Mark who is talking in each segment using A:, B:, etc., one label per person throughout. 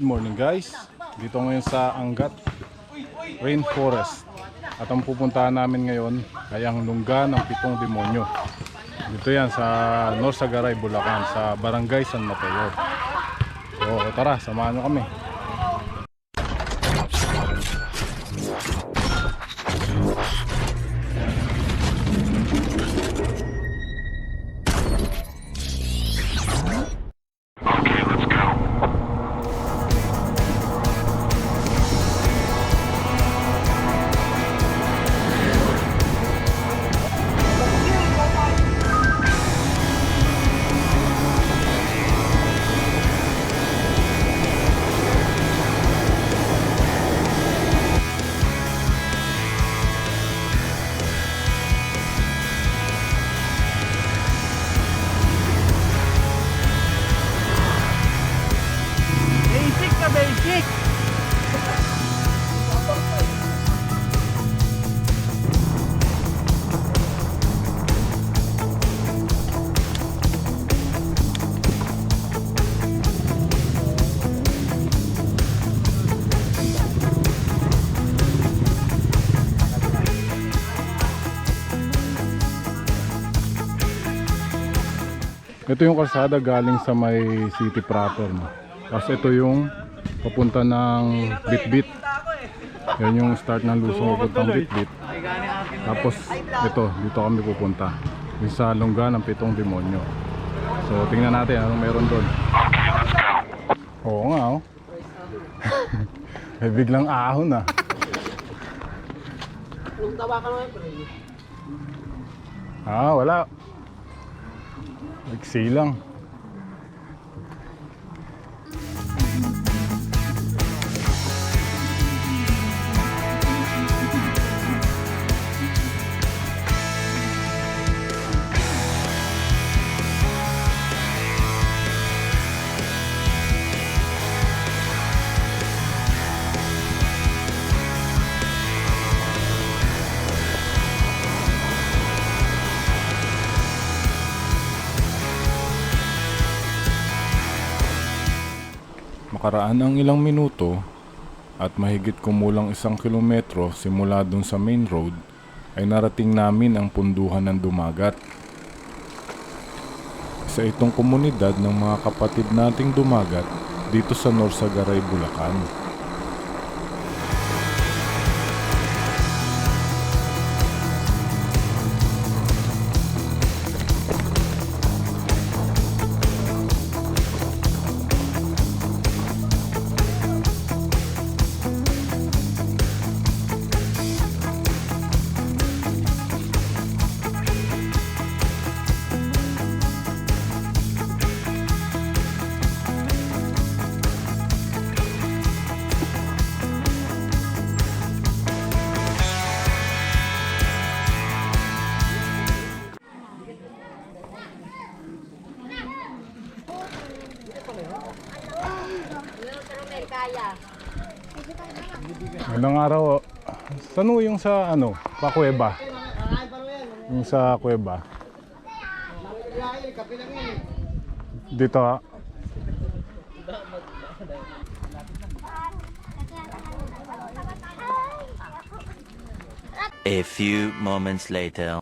A: Good morning guys. Dito ngayon sa Angat Rainforest. At ang pupuntahan namin ngayon ay ang lungga ng pitong demonyo. Dito yan sa Norsagaray, Bulacan, sa Barangay San Mateo. So tara, samahan nyo kami. Ito yung kalsada galing sa may city proper. No? Tapos ito yung papunta ng Bitbit. Yan yung start ng lusong papuntang Bitbit. Tapos ito, dito kami pupunta. Yung sa lungga ng pitong demonyo. So tingnan natin anong meron doon. Oo nga oh. May biglang ahon ah.
B: Nung tawa ka naman, pre.
A: Ah, wala. Iksi lang. Makaraan ang ilang minuto at mahigit kumulang isang kilometro simula dun sa main road ay narating namin ang punduhan ng dumagat. Sa itong komunidad ng mga kapatid nating dumagat dito sa Norsagaray, Bulacan. Ilang araw, saan yung sa ano, pa kuweba? Yung sa kuweba. Dito ah.
C: A few moments later.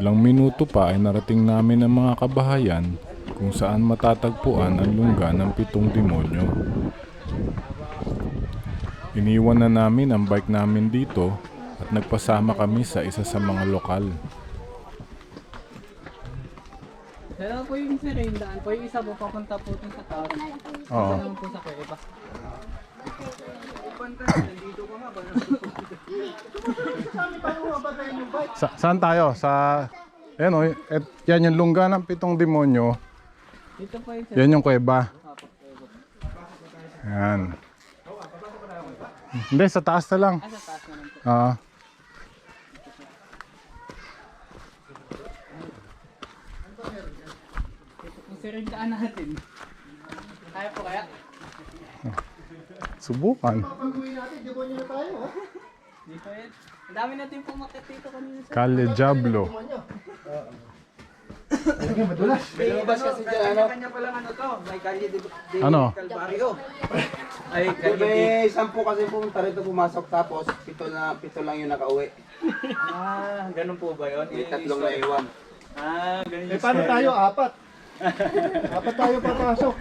A: Ilang minuto pa ay narating namin ang mga kabahayan kung saan matatagpuan ang lungga ng pitong demonyo. Iniwan na namin ang bike namin dito at nagpasama kami sa isa sa mga lokal.
B: Dalawa po yung sirindaan po. Yung isa po papunta po dun sa town.
A: Oo.
B: Naman po sa kuweba.
A: Sa, saan tayo? Sa... Ayan o, et, yan yung lungga ng pitong demonyo.
B: Dito po yung
A: Yan yung kuweba. Yan. Hindi, sa taas na lang.
B: Ah, sa taas naman po.
A: Ah.
B: Ito po sirindaan natin. Kaya po kaya?
A: Subukan.
B: Di po yan. Ang dami natin pumakit dito kanina.
A: Calle Diablo.
D: Lumabas kasi dyan, ano?
B: Kanya pa lang ano to, may de, de
A: Ano?
B: Calvario. Ay, de.
D: eh, sampu kasi pumunta rito pumasok tapos pito na pito lang yung nakauwi.
B: Ah, ganun po ba yun?
D: May
B: Yung
D: tatlong
B: story.
D: naiwan.
B: Ah, ganun
E: Eh,
B: yung
E: paano
B: story.
E: tayo? Apat. Apat tayo papasok.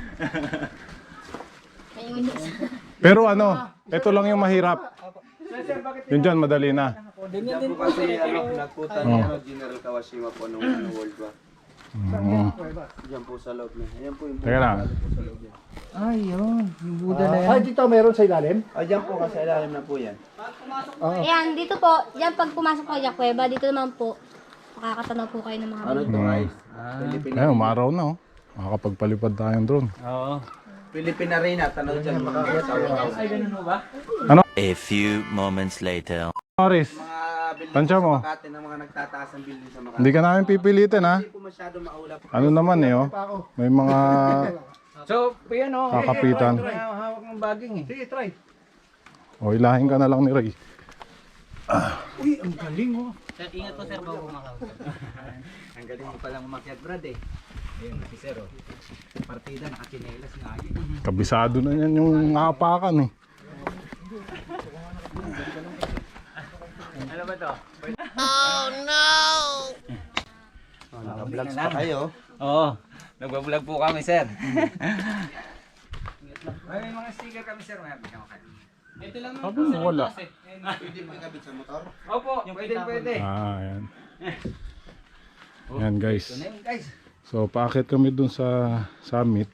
A: Pero ano, ito lang yung mahirap. Yun dyan, madali na.
B: Ganyan
D: Diyan
B: din
D: po kasi ano, nagpunta ni ano, General Kawashima po nung ano, World War.
A: Mm.
D: Diyan po sa loob na. Ayan po yung
A: Teka lang.
B: Ay, yun. Yung Buddha na yan.
E: Ay, dito meron sa ilalim?
D: Ah, diyan po kasi ilalim na po yan.
F: Ayan, dito po, yan pag pumasok kayo sa kuweba, dito naman po, makakatanaw po kayo ng mga
D: Ano to,
A: Mm.
D: guys? Philippine,
A: Ayun, umaraw na oh. Makakapagpalipad tayong drone.
B: Oo.
D: Philippine Arena, tanaw dyan. Mga sa warehouse.
B: Ay, ganun mo ba?
C: A few moments later.
A: Morris,
D: Mga building
A: Tansya mo.
D: sa Makati ng mga nagtataas ng building sa Makati.
A: hindi ka namin pipilitin ha.
D: Hindi po masyado maulap.
A: Ano naman eh oh. May mga
B: So, yan o.
A: kakapitan.
B: Hawak ng baging eh.
E: Sige, try.
A: O ilahin ka na lang ni Ray.
E: Uy, ang galing oh.
B: Sir, ingat po sir, bago kumakaw. Ang galing mo palang umakyat, Brad eh. Ayun, si sir oh. Partida, nakachinelas nga yun.
A: Kabisado na yan yung apakan eh.
B: Ano ba to?
D: Oh, Naka-vlogs pa kayo.
B: Oo. Nagbablog po kami, sir. Ay, may mga sticker kami, sir. May ko kayo. Ito lang
A: Sabi mo wala.
D: Pwede po ikabit sa motor.
B: Opo, pwede, pwede.
A: Ah, ayan. Ayan guys.
B: Ito na yun, guys.
A: So paakit kami dun sa summit.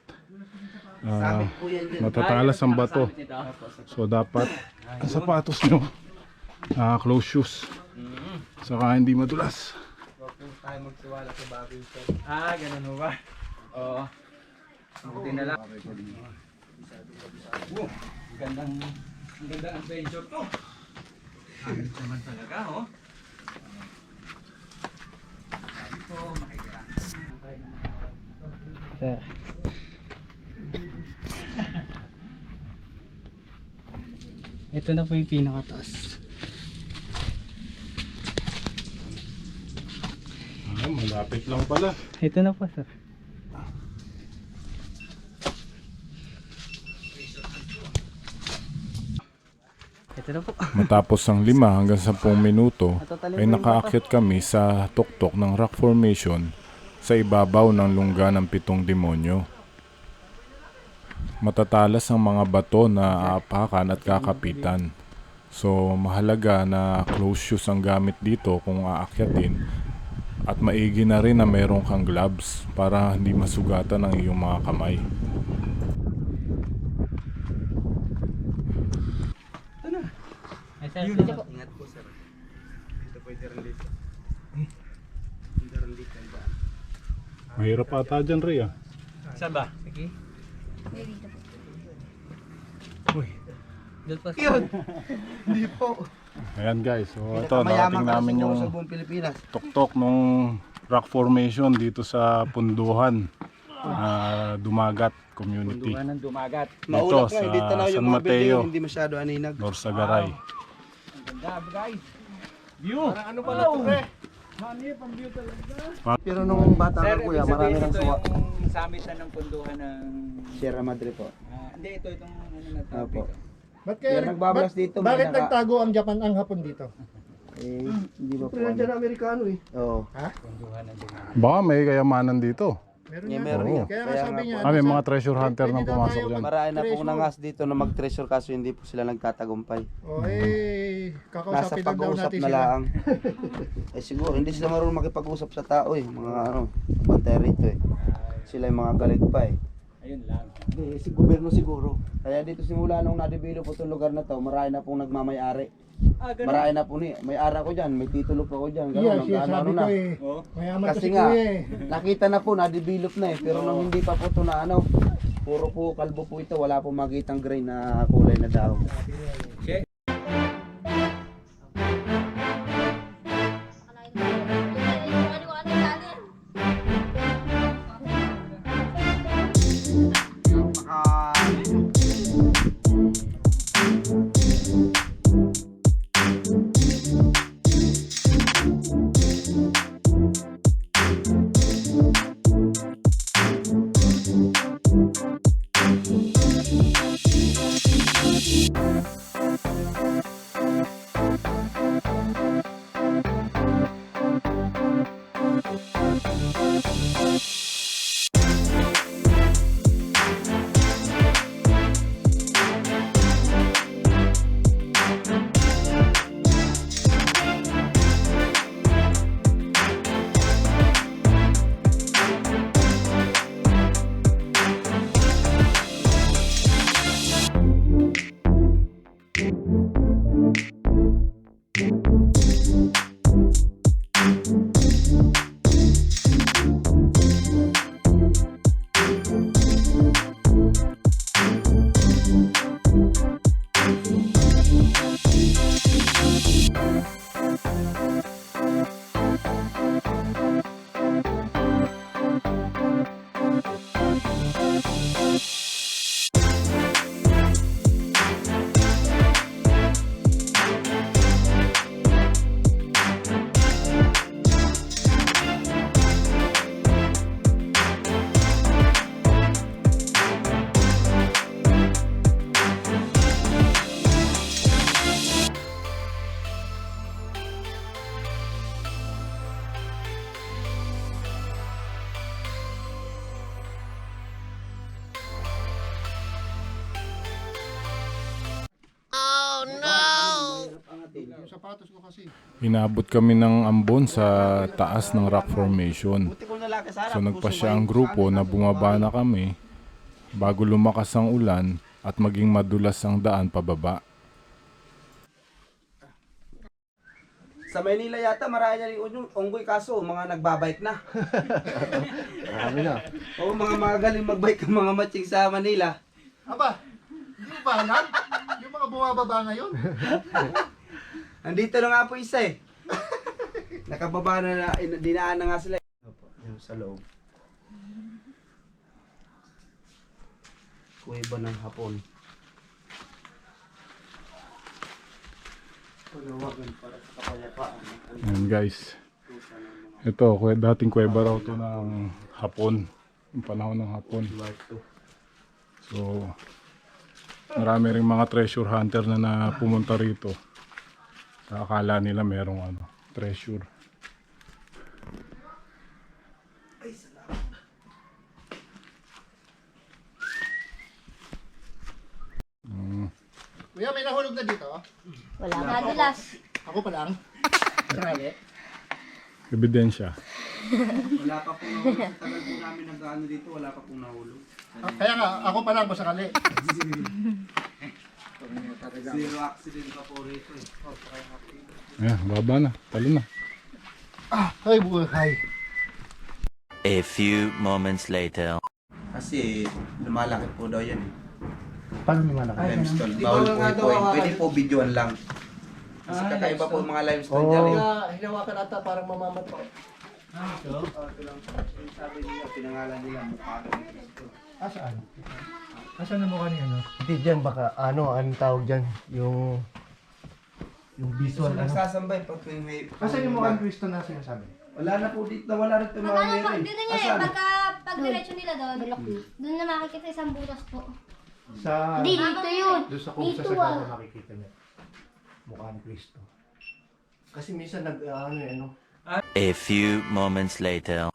A: Ah,
D: Po yan dyan.
A: matatalas ang bato. So dapat ang sapatos nyo ah, close shoes. Saka hindi madulas.
D: Huwag po tayo magtiwala sa bagay sir.
B: Ah, ganun ba? Oo. Buti na lang. Oh, gandang, ang gandang adventure to. Ayos naman talaga, oh. Ito, makikira. Sir. Ito na po yung pinakataas.
A: Malapit lang pala.
B: Ito na po, sir. Ito na po.
A: Matapos ang lima hanggang 10 minuto ay nakaakyat kami sa tuktok ng rock formation sa ibabaw ng lungga ng pitong demonyo. Matatalas ang mga bato na aapakan at kakapitan. So mahalaga na close shoes ang gamit dito kung aakyatin at maigi na rin na meron kang gloves para hindi masugatan ang iyong mga kamay.
B: Ay, sir.
D: Ingat po sir. Dito pwede rin dito. Rin dito. ang daan.
A: Mahirap ata dyan, Ray ah.
B: Saan ba? Sige. Uy. Doon pa.
D: Hindi po.
A: Ayan guys, so ito narating namin yung tuktok nung rock formation dito sa Punduhan, ah, Dumagat Community,
B: Bunduhan ng dumagat.
D: Maulap
A: Dito
D: nga,
A: sa San Mateo.
D: hindi masyado aninag.
A: Norsagaray.
B: Ganda, guys. View.
E: Ano pala ito, pre?
D: Pero nung bata ka kuya, marami nang
B: ito
D: suwa.
B: yung summit na ng punduhan ng...
D: Sierra Madre po.
B: Ah, hindi, ito itong ano na
D: Opo.
E: Ba't
D: Kaya
E: kaya,
D: nagbabalas dito, may
E: bakit
D: naka-
E: nagtago ang Japan ang hapon dito?
D: Eh, hindi ba po
E: Pre, nandiyan
D: ano?
E: ang Amerikano eh.
D: Oo.
B: Dumagat.
A: Baka may kayamanan dito.
E: Meron
D: Yeah,
E: yan.
D: meron yan.
E: Kaya nga
D: Kaya
E: sabi
D: nga
E: niya,
D: po.
A: Ah, may mga treasure hunter nang pumasok dyan.
D: Marami na pong nangas dito na mag-treasure kaso hindi po sila nagtatagumpay.
E: O eh,
D: Nasa
E: kakausapin lang daw
D: pag-uusap
E: natin
D: na
E: sila.
D: lang. eh siguro, hindi sila marunong makipag-usap sa tao eh. Mga ano, bantay rito eh. Sila yung mga galit pa eh.
B: Ayun lang.
D: Hindi, si gobyerno siguro. Kaya dito simula nung nadebelo po itong lugar na to, marami na pong nagmamayari.
B: Ah, ganun.
D: Marami na po ni, may ara ko dyan, may titulo pa ko dyan.
E: Iya,
D: Ganun,
E: siya
D: ano,
E: sabi
D: ano
E: ko
D: na.
E: eh.
B: Oh.
E: Mayaman to
D: Kasi
E: si
D: nga,
E: eh.
D: nakita na po, na-develop na eh. Pero nung hindi pa po ito na ano, puro po kalbo po ito, wala po makitang grain na kulay na dahon.
E: Sapatos ko kasi.
A: Inabot kami ng ambon sa taas ng rock formation. So nagpasya ang grupo na bumaba na kami bago lumakas ang ulan at maging madulas ang daan pababa.
D: Sa Maynila yata marami na rin yung unggoy kaso mga nagbabike na.
E: Marami na.
D: Oo, mga magaling magbike ang mga matching sa Manila.
E: Aba, hindi mo ba alam? Yung mga bumababa ngayon.
D: Nandito na nga po isa eh. Nakababa na, na in- dinaan na nga sila. Opo, yung sa loob. Kuweba ng hapon. Palawagan para sa kapayapaan.
A: Yan guys. Ito, dating kuweba raw to ng hapon. Yung panahon ng hapon. So, marami rin mga treasure hunter na, na pumunta rito. Akala nila merong ano, treasure.
E: Kuya, may nahulog na dito.
F: Wala. Nadulas.
E: Ako pa lang. Sakali.
A: Ebidensya.
D: Wala pa pong nahulog. Tagal po namin nag-ano dito, wala pa pong nahulog.
E: Ah, Kaya nga, ako pa lang ko sakali.
D: Zero accident pa po rito eh.
A: Ayan, baba na. Talo na.
E: Ay, buhay.
C: A few moments later.
D: Kasi lumalaki po daw yan eh.
E: Paano may malaki?
D: Limestone. Bawal po ipuin. Pwede po videoan lang. Kasi kakaiba po yung mga limestone dyan eh.
E: Kaya hinawakan ata parang mamamatay.
D: Oh, ito lang. Yung Sabi nila, pinangalan nila mukha ng Cristo.
E: Ah, saan? Asan ang mukha niya, no? Hindi, dyan baka, ano, anong tawag dyan? Yung, yung
D: So,
E: visual, ano?
D: nagsasambay pag may may...
E: Asan yung mukha ng Kristo na sinasabi?
D: Wala na po dito, wala rin itong mga
F: Magkano
D: meron.
F: pag dito niya eh,
D: Asan?
F: pagka pag diretso nila doon, doon na makikita isang butas po.
E: Sa,
F: Hindi, dito yun.
E: doon sa kung sa
F: Dito ah.
E: makikita niya. Mukha ng Kristo. Kasi minsan nag, ah, ano eh, ano?
C: A few moments later.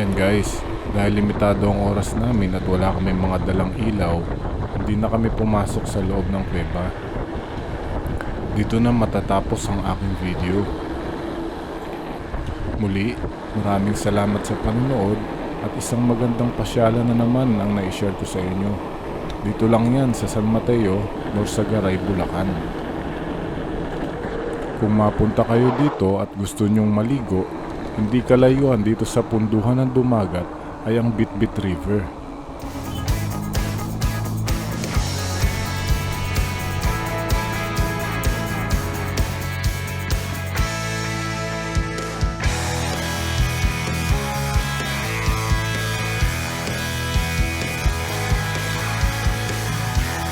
A: Yan guys, dahil limitado ang oras namin at wala kami mga dalang ilaw, hindi na kami pumasok sa loob ng kuweba. Dito na matatapos ang aking video. Muli, maraming salamat sa panonood at isang magandang pasyalan na naman ang na-share ko sa inyo. Dito lang yan sa San Mateo, Norsagaray, Bulacan. Kung mapunta kayo dito at gusto nyong maligo, hindi kalayuan dito sa punduhan ng dumagat ay ang Bitbit River.